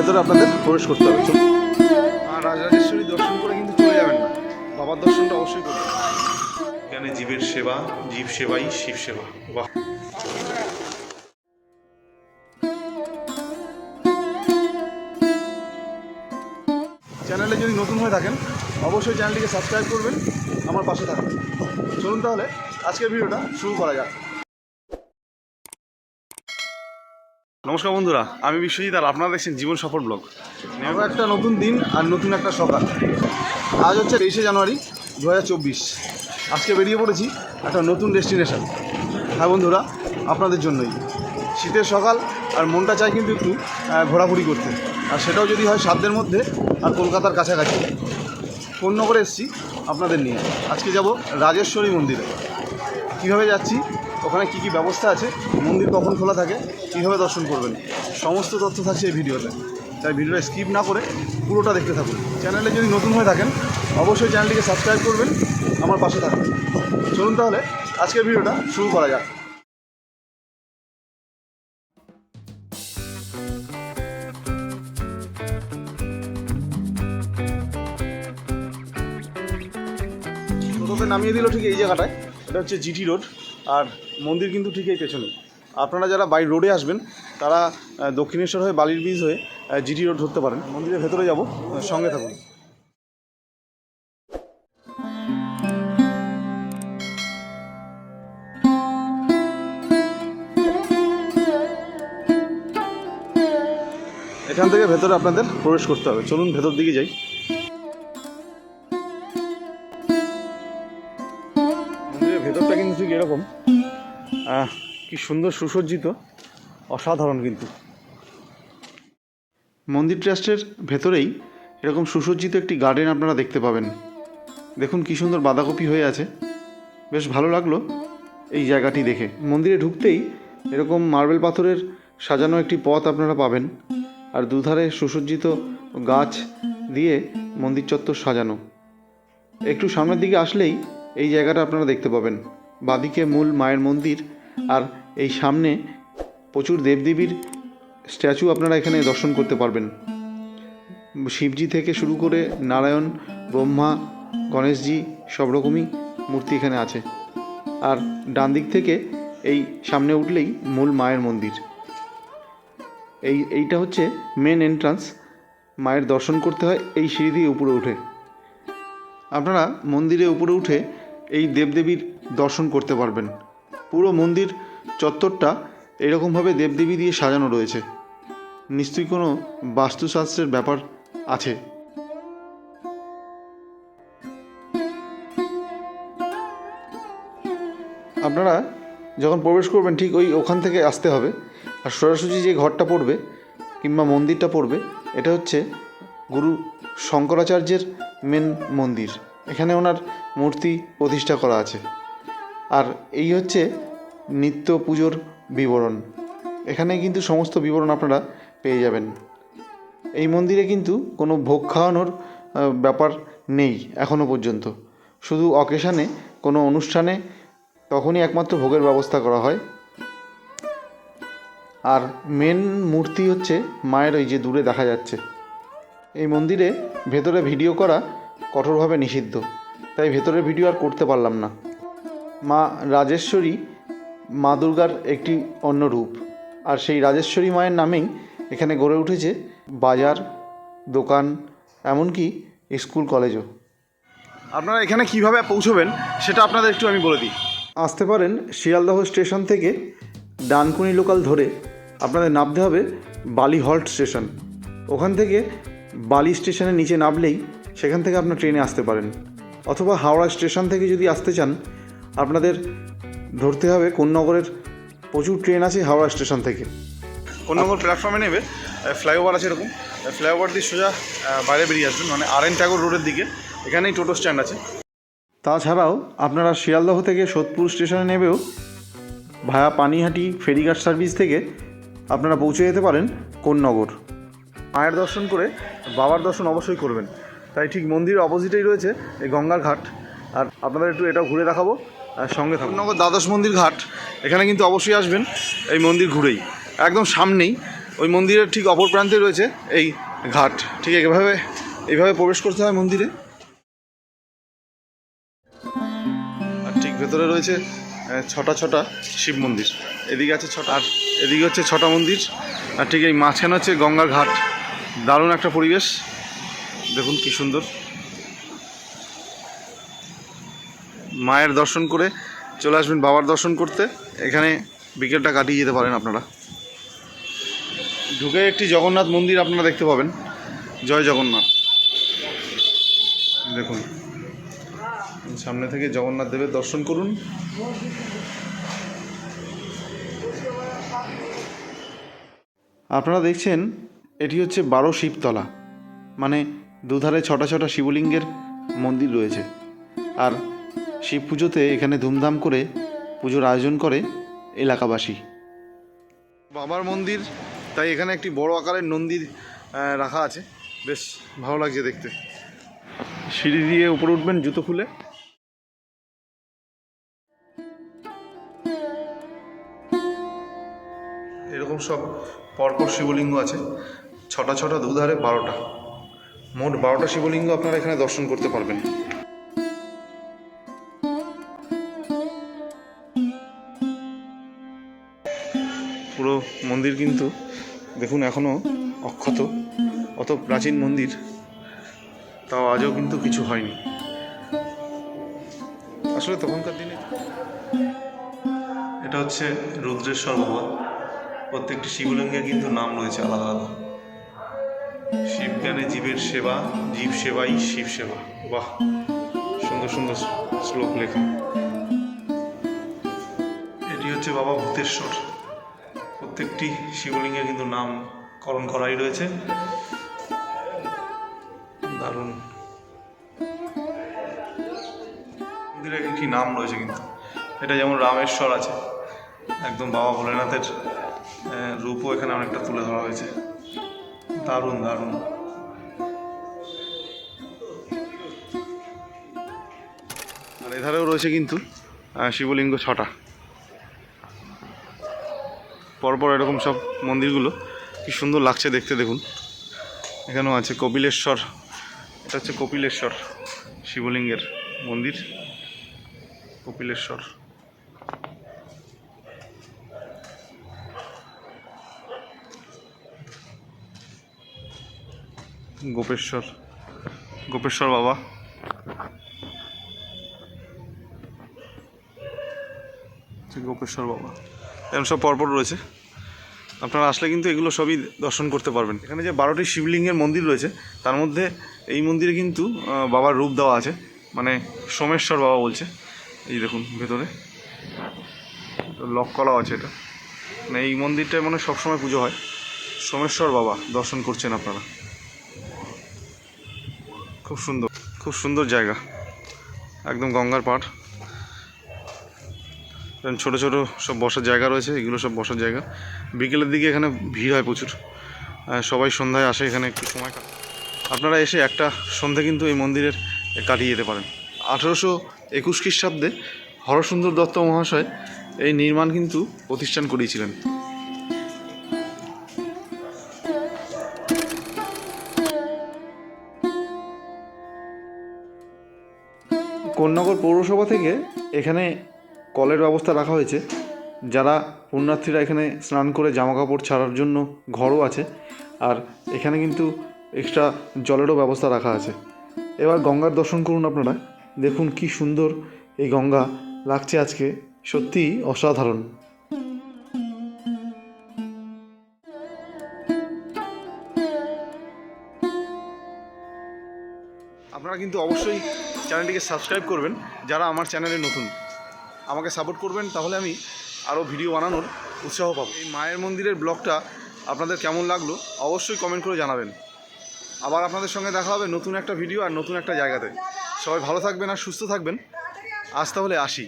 ভেতরে আপনাদের প্রবেশ করতে হবে। চলুন। আর রাজরাজেশ্বরী দর্শন করে কিন্তু চলে যাবেন না। বাবার দর্শনটা অবশ্যই করবেন এখানে জীবের সেবা জীব সেবাই শিব সেবা। বাহ। চ্যানেলে যদি নতুন হয়ে থাকেন অবশ্যই চ্যানেলটিকে সাবস্ক্রাইব করবেন আমার পাশে থাকবেন। চলুন তাহলে আজকের ভিডিওটা শুরু করা যাক। নমস্কার বন্ধুরা, আমি বিশ্বজিৎ আর আপনারা দেখছেন জীবন সফর ব্লগ। নেব একটা নতুন দিন আর নতুন একটা সকাল। আজ হচ্ছে তেইশে জানুয়ারি দু হাজার চব্বিশ। আজকে বেরিয়ে পড়েছি একটা নতুন ডেস্টিনেশন। হ্যাঁ বন্ধুরা, আপনাদের জন্যই। শীতের সকাল আর মনটা চাই কিন্তু একটু ঘোরাঘুরি করতে। আর সেটাও যদি হয় সাধ্যের মধ্যে, আর কলকাতার কাছাকাছি। ফোন করে এসেছি আপনাদের নিয়ে। আজকে যাব রাজেশ্বরী মন্দিরে। কীভাবে যাচ্ছি? ওখানে কি কি ব্যবস্থা আছে? মন্দির কখন খোলা থাকে? কীভাবে দর্শন করবেন? সমস্ত তথ্য থাকছে এই ভিডিওতে। তাই ভিডিওটা স্কিপ না করে পুরোটা দেখতে থাকুন। চ্যানেলে যদি নতুন হয়ে থাকেন, অবশ্যই চ্যানেলটিকে সাবস্ক্রাইব করবেন, আমার পাশে থাকবেন চলুন তাহলে, আজকের ভিডিওটা শুরু করা যাক। নামিয়ে দিল ঠিক এই জায়গাটায়, এটা হচ্ছে জিটি রোড। আর মন্দির কিন্তু ঠিক এই পেছনে। আপনারা যারা বাই রোডে আসবেন, তারা দক্ষিণেশ্বর হয়ে, বালির ব্রিজ হয়ে জিটি রোড ধরতে পারেন। মন্দিরের ভেতরে যাব সঙ্গে থাকুন। এখান থেকে ভেতরে আপনাদের প্রবেশ করতে হবে। চলুন ভেতর দিকে যাই। ঠিক এরকম। কি সুন্দর সুসজ্জিত, অসাধারণ কিন্তু। মন্দির ট্রাস্টের ভেতরেই এরকম সুসজ্জিত একটি গার্ডেন আপনারা দেখতে পাবেন। দেখুন কি সুন্দর বাঁধাকপি হয়ে আছে। বেশ ভালো লাগল এই জায়গাটি দেখে। মন্দিরে ঢুকতেই এরকম মার্বেল পাথরের সাজানো একটি পথ আপনারা পাবেন। আর দুধারে সুসজ্জিত গাছ দিয়ে মন্দির চত্বর সাজানো। একটু সামনের দিকে আসলেই এই জায়গাটা আপনারা দেখতে পাবেন। বাদিকে মূল মায়ের মন্দির আর এই সামনে প্রচুর দেবদেবীর স্ট্যাচু আপনারা এখানে দর্শন করতে পারবেন। শিবজি থেকে শুরু করে নারায়ণ, ব্রহ্মা, গণেশজি সব রকমই মূর্তি এখানে আছে। আর ডান দিক থেকে এই সামনে উঠলেই মূল মায়ের মন্দির। এই, এইটা হচ্ছে মেন এন্ট্রান্স মায়ের দর্শন করতে হয় এই সিঁড়ি দিয়ে উপরে উঠে। আপনারা মন্দিরে উপরে উঠে এই দেবদেবীর দর্শন করতে পারবেন। পুরো মন্দির চত্বরটা এরকমভাবে দেবদেবী দিয়ে সাজানো রয়েছে। নিশ্চয়ই কোনো বাস্তুশাস্ত্রের ব্যাপার আছে। আপনারা যখন প্রবেশ করবেন, ঠিক ওই ওখান থেকে আসতে হবে। আর সোজাসুজি যে ঘরটা পড়বে কিংবা মন্দিরটা পড়বে, এটা হচ্ছে গুরু শঙ্করাচার্যের মেন মন্দির। এখানে ওনার মূর্তি প্রতিষ্ঠা করা আছে। আর এই হচ্ছে নিত্য পুজোর বিবরণ। এখানে কিন্তু সমস্ত বিবরণ আপনারা পেয়ে যাবেন। এই মন্দিরে কিন্তু কোনো ভোগ খাওয়ানোর ব্যাপার নেই এখনও পর্যন্ত। শুধু অকেশানে, কোনো অনুষ্ঠানে তখনই একমাত্র ভোগের ব্যবস্থা করা হয়। আর মেন মূর্তি হচ্ছে মায়ের, ওই যে দূরে দেখা যাচ্ছে। এই মন্দিরে ভেতরে ভিডিও করা কঠোরভাবে নিষিদ্ধ। তাই ভেতরের ভিডিও আর করতে পারলাম না। মা রাজেশ্বরী মা দুর্গার একটি অন্য রূপ। আর সেই রাজেশ্বরী মায়ের নামেই এখানে গড়ে উঠেছে বাজার দোকান এমনকি স্কুল কলেজও। আপনারা এখানে কীভাবে পৌঁছবেন সেটা আপনাদের একটু আমি বলে দিই। আসতে পারেন শিয়ালদহ স্টেশন থেকে ডানকুনি লোকাল ধরে। আপনাদের নামতে হবে বালি হল্ট স্টেশন। ওখান থেকে বালি স্টেশনের নিচে নামলেই সেখান থেকে আপনার ট্রেনে আসতে পারেন। অথবা হাওড়া স্টেশন থেকে যদি আসতে চান আপনাদের ধরতে হবে কোন্নগরের প্রচুর ট্রেন আছে হাওড়া স্টেশন থেকে। কোন্নগর প্ল্যাটফর্মে নেবে। ফ্লাইওভার আছে এরকম। ফ্লাইওভার দিয়ে সোজা বাইরে বেরিয়ে আসবেন মানে আর এন ট্যাগর রোডের দিকে। এখানেই টোটো স্ট্যান্ড আছে। তাছাড়াও আপনারা শিয়ালদহ থেকে সোদপুর স্টেশনে নেবেও ভায়া পানিহাটি ফেরিঘাট সার্ভিস থেকে আপনারা পৌঁছে যেতে পারেন কোন্নগর। মায়ের দর্শন করে বাবার দর্শন অবশ্যই করবেন। তাই ঠিক মন্দিরের অপোজিটেই রয়েছে এই গঙ্গার ঘাট। আর আপনাদের একটু এটাও ঘুরে দেখাবো, আর সঙ্গে থাকুন। দ্বাদশ মন্দির ঘাট, এখানে কিন্তু অবশ্যই আসবেন, এই মন্দির ঘুরেই। একদম সামনেই, ওই মন্দিরের ঠিক অপর প্রান্তে রয়েছে এই ঘাট। ঠিক এভাবে এইভাবে প্রবেশ করতে হয় মন্দিরে। আর ঠিক ভেতরে রয়েছে ছটা ছটা শিব মন্দির। এদিকে আছে ছটা, আর এদিকে হচ্ছে ছটা মন্দির। আর ঠিক এই মাঝখানে হচ্ছে গঙ্গার ঘাট। দারুণ একটা পরিবেশ। দেখুন কি সুন্দর। মায়ের দর্শন করে চলে আসবেন বাবার দর্শন করতে। এখানে বিকেলটা কাটিয়ে যেতে পারেন আপনারা। ঢুকে একটি জগন্নাথ মন্দির আপনারা দেখতে পাবেন। জয় জগন্নাথ। দেখুন। সামনে থেকে জগন্নাথ দেবের দর্শন করুন। আপনারা দেখছেন, এটি হচ্ছে বারো শিবতলা। মানে দুধারে ছটা ছটা শিবলিঙ্গের মন্দির রয়েছে। আর শিব পুজোতে এখানে ধুমধাম করে পুজোর আয়োজন করে এলাকাবাসী। বাবার মন্দির তাই এখানে একটি বড় আকারের মন্দির আহ, রাখা আছে। বেশ ভালো লাগছে দেখতে। সিঁড়ি দিয়ে উপরে উঠবেন জুতো খুলে। এরকম সব পরপর শিবলিঙ্গ আছে। ছটা ছটা দুধারে বারোটা। মোট বারোটা শিবলিঙ্গ আপনারা এখানে দর্শন করতে পারবেন। পুরো মন্দির কিন্তু দেখুন এখনও অক্ষত, অত প্রাচীন মন্দির, তাও আজও কিন্তু কিছু হয়নি। আসলে তখনকার দিনে এটা হচ্ছে রুদ্রেশ্বর বাবা প্রত্যেকটি শিবলিঙ্গের কিন্তু নাম রয়েছে আলাদা আলাদা। জ্ঞানে জীবের সেবা, জীব সেবাই শিব সেবা। বাহ, সুন্দর সুন্দর শ্লোক লেখা। এটি হচ্ছে বাবা ভূতেশ্বর। প্রত্যেকটি শিবলিঙ্গের কিন্তু নামকরণ করাই রয়েছে। দারুণ। মন্দিরের একটি নাম রয়েছে কিন্তু। এটা যেমন রামেশ্বর আছে, একদম বাবা ভোলেনাথের রূপও এখানে অনেকটা তুলে ধরা হয়েছে। দারুণ দারুণ। এধারেও রয়েছে কিন্তু শিবলিঙ্গ ছটা। পরপর এরকম সব মন্দিরগুলো, কি সুন্দর লাগছে দেখতে দেখুন। এখানেও আছে কপিলেশ্বর, এটা হচ্ছে কপিলেশ্বর, শিবলিঙ্গের মন্দির, কপিলেশ্বর। গোপেশ্বর গোপেশ্বর বাবা। গোপেশ্বর বাবা। এরকম সব পরপর রয়েছে। আপনারা আসলে কিন্তু এগুলো সবই দর্শন করতে পারবেন। এখানে যে বারোটি শিবলিঙ্গের মন্দির রয়েছে, তার মধ্যে এই মন্দিরে কিন্তু বাবার রূপ দেওয়া আছে। মানে সোমেশ্বর বাবা বলছে। এই দেখুন, ভেতরে। লক করাও আছে এটা। মানে এই মন্দিরটায় মানে সবসময় পুজো হয়। সোমেশ্বর বাবা দর্শন করছেন আপনারা। খুব সুন্দর খুব সুন্দর জায়গা। একদম গঙ্গার পাড়। এখানে ছোট ছোট সব বসার জায়গা রয়েছে, এগুলো সব বসার জায়গা। বিকেলের দিকে এখানে ভিড় হয় প্রচুর। সবাই সন্ধ্যায় আসে এখানে একটু সময় কাটায় আপনারা এসে একটা সন্ধে কিন্তু এই মন্দিরের কাটিয়ে যেতে পারেন। আঠেরোশো একুশ খ্রিস্টাব্দে হরসুন্দর দত্ত মহাশয় এই নির্মাণ কিন্তু প্রতিষ্ঠান করিয়েছিলেন। কোন্নগর পৌরসভা থেকে এখানে কলের ব্যবস্থা রাখা হয়েছে। যারা পুণ্যার্থীরা এখানে স্নান করে জামা কাপড় ছাড়ার জন্য ঘরও আছে। আর এখানে কিন্তু এক্সট্রা জলেরও ব্যবস্থা রাখা আছে। এবার গঙ্গার দর্শন করুন আপনারা। দেখুন কি সুন্দর এই গঙ্গা লাগছে আজকে। সত্যিই অসাধারণ। আপনারা কিন্তু অবশ্যই চ্যানেলটিকে সাবস্ক্রাইব করবেন, যারা আমার চ্যানেলে নতুন। আমাকে সাপোর্ট করবেন, তাহলে আমি আরও ভিডিও বানানোর উৎসাহ পাবো। এই মায়ের মন্দিরের ব্লগটা আপনাদের কেমন লাগল, অবশ্যই কমেন্ট করে জানাবেন। আবার আপনাদের সঙ্গে দেখা হবে নতুন একটা ভিডিও আর নতুন একটা জায়গাতে। সবাই ভালো থাকবেন আর সুস্থ থাকবেন। আজ তাহলে আসি।